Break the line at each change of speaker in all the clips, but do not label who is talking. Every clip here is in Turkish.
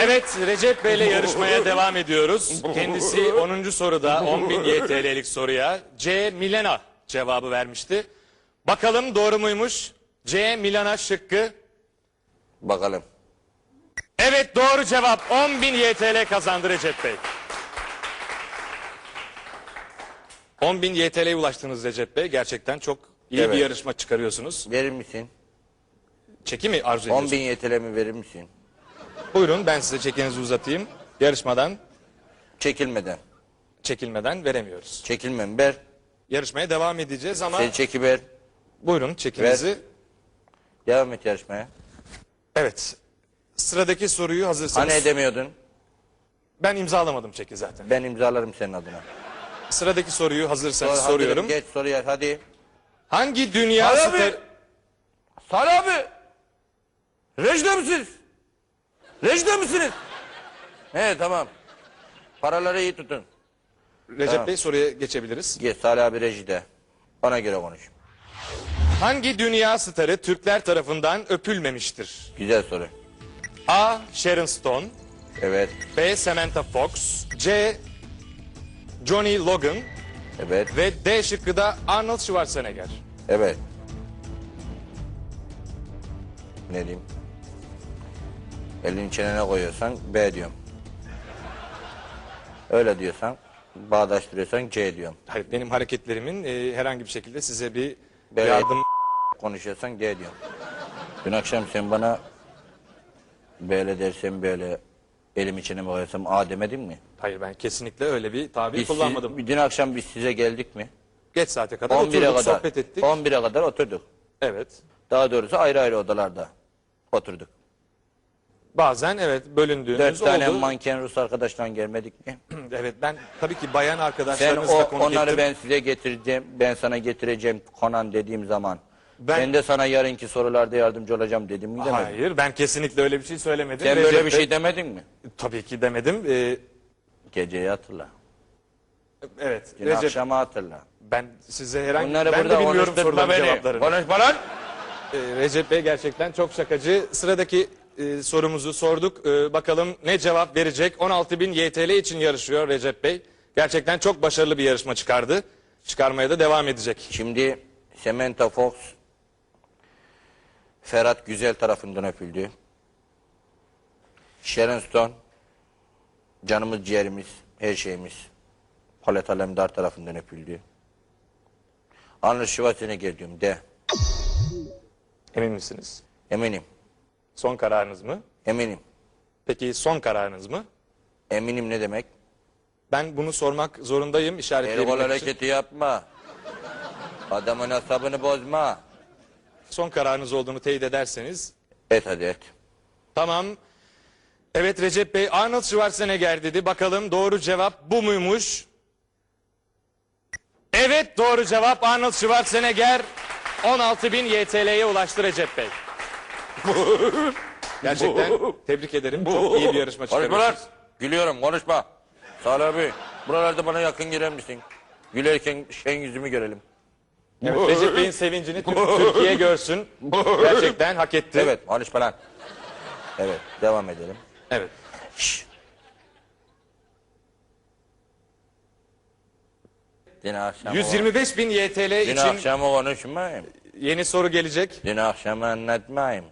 Evet Recep Bey ile yarışmaya devam ediyoruz. Kendisi 10. soruda 10.000 YTL'lik soruya C. Milena cevabı vermişti. Bakalım doğru muymuş? C. Milana şıkkı.
Bakalım.
Evet doğru cevap 10.000 YTL kazandı Recep Bey. 10.000 YTL'ye ulaştınız Recep Bey. Gerçekten çok iyi
Evet.
bir yarışma çıkarıyorsunuz.
Verir misin?
Çeki mi arzu
10
ediyorsunuz?
bin yetelemi verir misin?
Buyurun ben size çekinizi uzatayım. Yarışmadan
Çekilmeden.
çekilmeden veremiyoruz.
Çekilmem ver.
Yarışmaya devam edeceğiz ama
Sen çeki ver.
buyurun çekinizi.
Devam et yarışmaya.
Evet. Sıradaki soruyu hazırsanız.
Hani edemiyordun?
Ben imzalamadım çeki zaten.
Ben imzalarım senin adına.
Sıradaki soruyu hazırsanız
Hazırım,
soruyorum.
Geç soruya hadi.
Hangi dünya
Hadi
star...
abi. Salih abi. Rejide misiniz? Rejide misiniz? He tamam. Paraları iyi tutun.
Recep
Tamam.
Bey soruya geçebiliriz.
Geç Salih abi rejide. Ona göre konuş.
Hangi dünya starı Türkler tarafından öpülmemiştir?
Güzel soru.
A. Sharon Stone
Evet.
B. Samantha Fox C. Johnny Logan
Evet.
ve D şıkkı da Arnold Schwarzenegger.
Evet. Ne diyeyim? Elini çenene koyuyorsan B diyorum. Öyle diyorsan, bağdaştırıyorsan C diyorum.
Hayır, benim hareketlerimin e, herhangi bir şekilde size bir
Böyle-
yardım...
Konuşuyorsan D diyorum. Dün akşam sen bana böyle dersen böyle elimi çeneme koyarsam A demedin mi?
Hayır ben kesinlikle öyle bir tabir
Biz
kullanmadım.
siz- dün akşam biz size geldik mi?
Geç saate kadar
11'e
oturduk,
kadar.
sohbet ettik.
11'e kadar oturduk.
Evet.
Daha doğrusu ayrı ayrı odalarda oturduk.
Bazen evet bölündüğünüz
Dört tane
oldu.
manken Rus arkadaşla gelmedik mi?
evet ben tabii ki bayan
Sen
arkadaşlarınızla
o,
konuk
onları
ettim.
ben size getireceğim, ben sana getireceğim Konan dediğim zaman.
Ben-
Ben, de sana yarınki sorularda yardımcı olacağım dedim mi demedim.
Hayır ben kesinlikle öyle bir şey söylemedim.
Sen
Recep
böyle bir
Bey-
şey demedin mi?
Tabii ki demedim. Ee,
Geceyi hatırla.
evet
Dün
Recep
akşamı hatırla.
ben size herhangi
Bunları
ben de
burada
bilmiyorum
konuşturma
soruların
beni.
cevaplarını.
Konuşma lan!
Ee, Recep Bey gerçekten çok şakacı. Sıradaki e, sorumuzu sorduk. Ee, bakalım ne cevap verecek? 16.000 YTL için yarışıyor Recep Bey. Gerçekten çok başarılı bir yarışma çıkardı. Çıkarmaya da devam edecek.
Şimdi Samantha Fox Ferhat Güzel tarafından öpüldü. Sharon Stone canımız ciğerimiz, her şeyimiz Polat Alemdar tarafından öpüldü. Arnold Schwarzenegger diyorum de.
Emin misiniz?
Eminim.
Son kararınız mı?
Eminim.
Peki son kararınız mı?
Eminim ne demek?
Ben bunu sormak zorundayım işaretleyebilmek için.
hareketi yapma. Adamın asabını bozma.
Son kararınız olduğunu teyit ederseniz.
Et hadi et.
Tamam. Evet Recep Bey Arnold Schwarzenegger dedi. Bakalım doğru cevap bu muymuş? Evet doğru cevap Arnold Schwarzenegger 16.000 YTL'ye ulaştı Recep Bey. Gerçekten tebrik ederim. Çok iyi bir yarışma
Konuşma lan.
çıkarıyorsunuz.
Gülüyorum konuşma. Salih abi buralarda bana yakın girer misin? Gülerken şen yüzümü görelim.
Evet, Recep Bey'in sevincini Türkiye görsün. Gerçekten hak etti.
Evet konuşma lan. Evet devam edelim.
Evet.
Dün akşam
125 bin YTL
Dün
için
akşamı konuşmayayım.
yeni soru gelecek.
Dün akşamı anlatmayayım.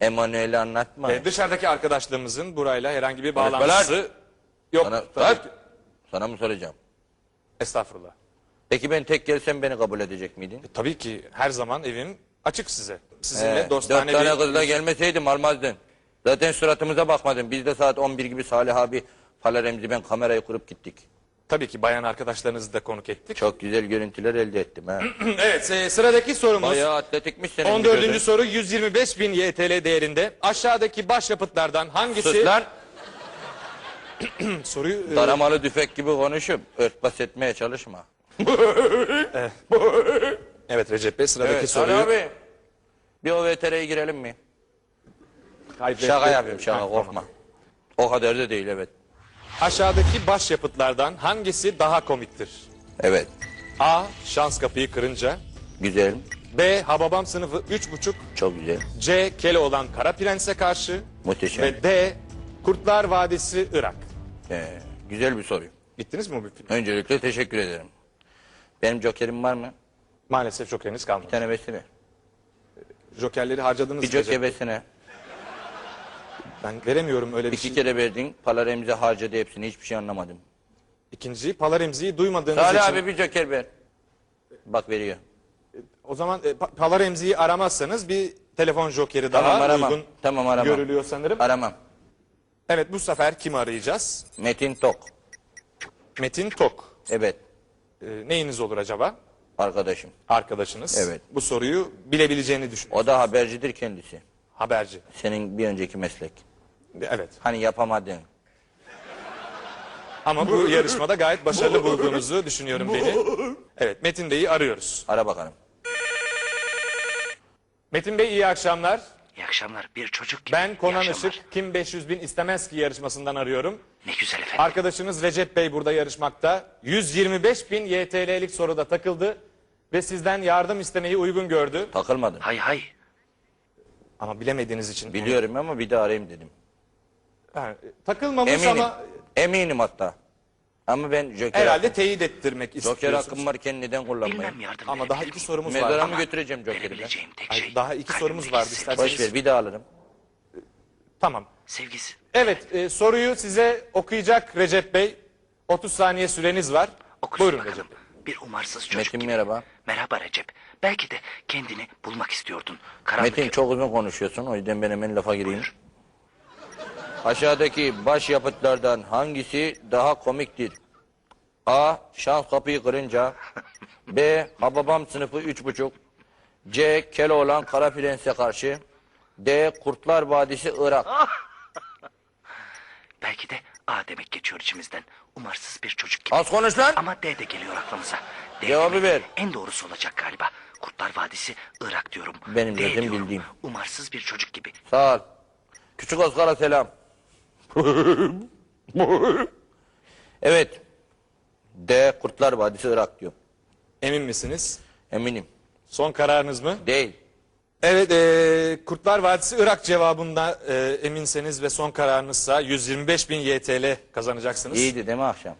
Emanuel'i anlatmayayım.
Ee, dışarıdaki arkadaşlarımızın burayla herhangi bir bağlantısı yok.
Sana,
tabii ki.
Sana mı soracağım?
Estağfurullah.
Peki ben tek gelsem beni kabul edecek miydin?
Tabii ki her zaman evim açık size. Sizinle
He,
dostane
dört tane
bir...
kızla gelmeseydim almazdın. Zaten suratımıza bakmadın. Biz de saat 11 gibi Salih abi Falaremzi ben kamerayı kurup gittik.
Tabii ki bayan arkadaşlarınızı da konuk ettik.
Çok güzel görüntüler elde ettim ha.
evet e, sıradaki sorumuz.
Bayağı atletikmiş senin
14.
gözün.
soru 125 bin YTL değerinde. Aşağıdaki başyapıtlardan hangisi...
Sus lan.
Soruyu... e,
Daramalı düfek gibi konuşup örtbas etmeye çalışma.
Evet Recep Bey sıradaki
Evet
soruyu...
Salih abi. Bir o VTR'ye girelim mi?
Hayır,
Şaka
Recep-
yapıyorum şaka
Ha,
korkma. O kadar da değil evet.
Aşağıdaki başyapıtlardan hangisi daha komiktir?
Evet.
A. Şans kapıyı kırınca.
Güzel.
B. Hababam sınıfı 3,5.
Çok güzel.
C. Keloğlan Kara Prens'e karşı.
Muhteşem.
Ve D. Kurtlar Vadisi Irak.
Ee, güzel bir soru.
Bittiniz mi bu film?
Öncelikle teşekkür ederim. Benim jokerim var mı?
Maalesef jokeriniz kalmadı.
Bir tane versene.
Jokerleri harcadınız.
Bir joker
Bey. Ben veremiyorum öyle bir
İki
şey.
kere verdin. Palaremize harcadı hepsini. Hiçbir şey anlamadım.
İkinciyi Palaremzi'yi duymadığınız
Salih
için.
abi bir joker ver. Bak veriyor.
O zaman e, Pa- Palaremzi'yi aramazsanız bir telefon jokeri
Tamam
daha
aramam.
uygun
Tamam aramam.
görülüyor sanırım.
Aramam.
Evet bu sefer kimi arayacağız?
Metin Tok.
Metin Tok.
Evet.
E, neyiniz olur acaba?
Arkadaşım.
Arkadaşınız.
Evet.
Bu soruyu bilebileceğini düşünüyorum.
O da habercidir kendisi.
Haberci.
Senin bir önceki meslek.
Evet.
Hani yapamadın.
Ama bu yarışmada gayet başarılı bulduğunuzu düşünüyorum beni. Evet Metin Bey'i arıyoruz.
Ara bakalım.
Metin Bey iyi akşamlar.
İyi akşamlar. Bir çocuk gibi.
Ben Konan
akşamlar.
Işık Kim 500 bin istemez ki yarışmasından arıyorum.
Ne güzel efendim.
Arkadaşınız Recep Bey burada yarışmakta. 125 bin YTL'lik soruda takıldı ve sizden yardım istemeyi uygun gördü.
Takılmadın.
hay hay.
Ama bilemediğiniz için.
Biliyorum ama bir daha arayayım dedim.
Yani, takılmamış
Eminim.
ama
Eminim hatta. Ama ben joker
herhalde
hakkım,
teyit ettirmek
joker
istiyorsunuz.
hakkım varken neden kullanmayayım?
Bilmem yardım
Ama daha iki sorumuz
Mezara
var.
mı
Ama
götüreceğim joker'i ben?
Şey.
daha iki sorumuz vardı, isterseniz-
Boş ver bir daha alırım.
Tamam.
Sevgisi.
Evet e, soruyu size okuyacak Recep Bey. 30 saniye süreniz var.
Okusun
Buyurun
bakalım.
Recep Bey.
Bir umarsız çocuk
Metin
gibi.
merhaba.
Merhaba Recep. Belki de kendini bulmak istiyordun. Karanlık
Metin çok uzun konuşuyorsun o yüzden ben hemen lafa gireyim. Aşağıdaki baş yapıtlardan hangisi daha komiktir? A. Şans kapıyı kırınca B. Hababam sınıfı üç buçuk C. Keloğlan Kara Prens'e karşı D. Kurtlar Vadisi Irak
Belki de A demek geçiyor içimizden. Umarsız bir çocuk gibi.
Az konuş lan.
Ama D de geliyor aklımıza. D
Cevabı
demek
ver.
En doğrusu olacak galiba. Kurtlar Vadisi Irak diyorum.
Benim
D
zaten
diyorum.
bildiğim.
Umarsız bir çocuk gibi.
Sağ ol. Küçük Oscar'a selam. Evet. D. Kurtlar Vadisi Irak diyor.
Emin misiniz?
Eminim.
Son kararınız mı?
Değil.
Evet, e, Kurtlar Vadisi Irak cevabında e, eminseniz ve son kararınızsa 125 bin YTL kazanacaksınız.
İyiydi değil mi akşam?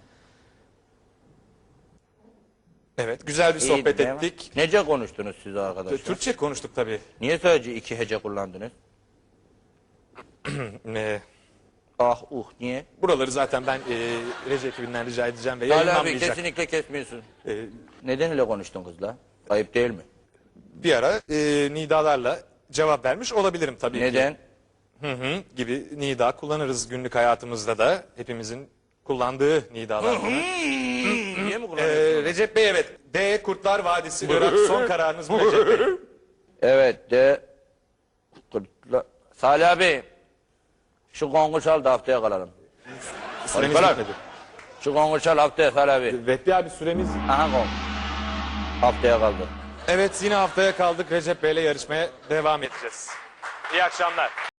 Evet, güzel bir
İyiydi
sohbet
değil mi?
ettik.
Nece konuştunuz siz arkadaşlar?
Türkçe konuştuk tabii.
Niye sadece iki hece kullandınız?
E,
Ah uh niye?
buraları zaten ben e, reji ekibinden rica edeceğim ve
Hala abi
yayınlanmayacak.
kesinlikle kesmiyorsun.
E,
Neden öyle konuştun kızla? Ayıp değil mi?
bir ara e, nidalarla cevap vermiş olabilirim tabii ki.
Neden?
Hı hı gibi nida kullanırız günlük hayatımızda da. Hepimizin kullandığı nidalar bunlar.
niye mi
E,
kullanıyorsun?
Recep Bey evet. D. Kurtlar Vadisi Irak son kararınız mı Recep Bey?
Evet de Kurtlar... Salih abi şu kongu çal da haftaya kalalım.
Süremiz
Hadi
bitmedi.
Şu kongu çal haftaya Salih abi.
Vehbi abi süremiz
Aha kong. Haftaya kaldı.
Evet yine haftaya kaldık. Recep Bey'le yarışmaya devam edeceğiz. İyi akşamlar.